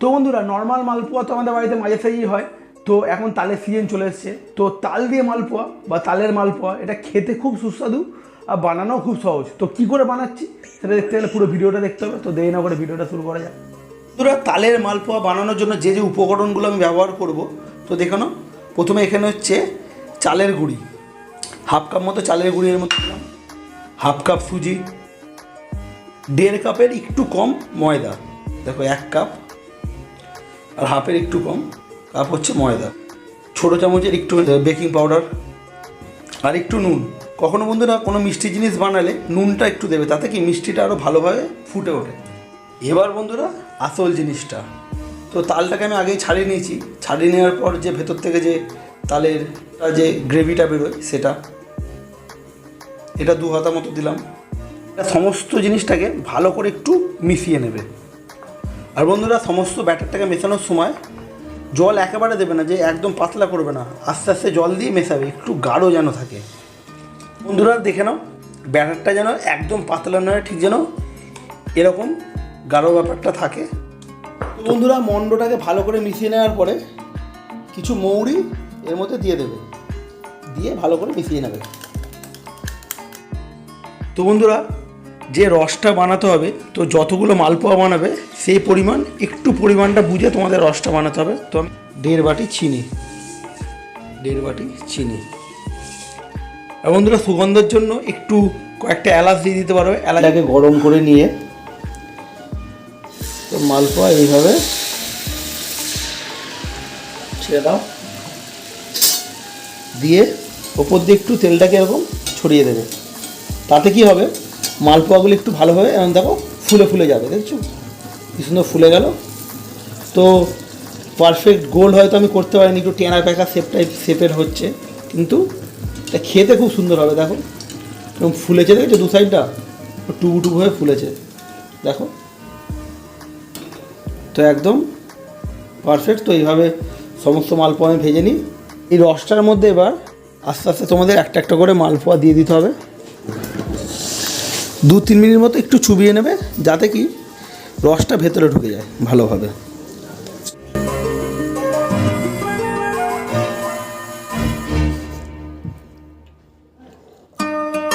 তো বন্ধুরা নর্মাল মালপোয়া তো আমাদের বাড়িতে মাঝে সাঝেই হয়। তো এখন তালের সিজন চলে এসছে। তো তাল দিয়ে মালপোয়া বা তালের মালপোয়া, এটা খেতে খুব সুস্বাদু আর বানানোও খুব সহজ। তো কি করে বানাচ্ছি, সেটা দেখতে গেলে পুরো ভিডিওটা দেখতে হবে। তো দেরি না করে ভিডিওটা শুরু করা যাক। বন্ধুরা, তালের মালপোয়া বানানোর জন্য যে যে উপকরণগুলো আমি ব্যবহার করব, তো দেখো প্রথমে এখানে হচ্ছে চালের গুঁড়ি। হাফ কাপ মতো চালের গুঁড়ি এর মধ্যে দিলাম। হাফ কাপ সুজি। দেড় কাপের একটু কম ময়দা। দেখো, এক কাপ। আর হাফের একটু কম। কাপ হচ্ছে ময়দা। ছোটো চামচের একটু বেকিং পাউডার আর একটু নুন। কখনো বন্ধুরা কোনো মিষ্টি জিনিস বানালে নুনটা একটু দেবে, তাতে কি মিষ্টিটা আরও ভালোভাবে ফুটে ওঠে। এবার বন্ধুরা আসল জিনিসটা। তো তালটাকে আমি আগেই ছাড়িয়ে নিয়েছি। ছাড়িয়ে নেওয়ার পর যে ভেতর থেকে যে তালের যে গ্রেভিটা বেরোয় সেটা। এটা দু হাতা মতো দিলাম। সমস্ত জিনিসটাকে ভালো করে একটু মিশিয়ে নেবে। আর বন্ধুরা, সমস্ত ব্যাটারটাকে মেশানোর সময় জল একেবারে দেবে না, যে একদম পাতলা করবে না। আস্তে আস্তে জল দিয়ে মেশাবে, একটু গাঢ় যেন থাকে। বন্ধুরা, দেখে নাও, ব্যাটারটা যেন একদম পাতলা নয়, ঠিক যেন এরকম গাঢ় ব্যাপারটা থাকে। বন্ধুরা, মন্ডটাকে ভালো করে মিশিয়ে নেওয়ার পরে কিছু মৌরি এর মধ্যে দিয়ে দেবে। দিয়ে ভালো করে মিশিয়ে নেবে। তো বন্ধুরা যে রসটা বানাতে হবে, তো যতগুলো মালপোয়া বানাবে, সেই পরিমাণ, একটু পরিমাণটা বুঝে তোমাদের রসটা বানাতে হবে। তো আমি দেড় বাটি চিনি, দেড় বাটি চিনি। আর বন্ধুরা, সুগন্ধের জন্য একটু কয়েকটা এলাচ দিয়ে দিতে পারবে এলাচটাকে গরম করে নিয়ে, তো মালপোয়া এইভাবে ছেড়ে দাও। দিয়ে ওপর দিয়ে একটু তেলটাকে এরকম ছড়িয়ে দেবে। তাতে কি হবে? মালপোয়াগুলো একটু ভালোভাবে এমন দেখো, ফুলে ফুলে যাবে, দেখছ? কি সুন্দর ফুলে গেল। তো পারফেক্ট গোল হয়তো আমি করতে পারিনি, একটু টেনা প্যাকা শেপ টাইপ শেপের হচ্ছে। কিন্তু এটা খেতে খুব সুন্দর হবে, দেখো। এবং ফুলেছে, দেখেছ দু সাইডটা টুবু টুবু হয়ে ফুলেছে। দেখো। তো একদম পারফেক্ট তো এইভাবে সমস্ত মালপোয়া আমি ভেজে নিই। এই রসটার মধ্যে এবার আস্তে আস্তে তোমাদের একটা একটা করে মালপোয়া দিয়ে দিতে হবে। দু তিন মিনিট মতো একটু চুবিয়ে নেবে যাতে কি রসটা ভেতরে ঢুকে যায় ভালোভাবে।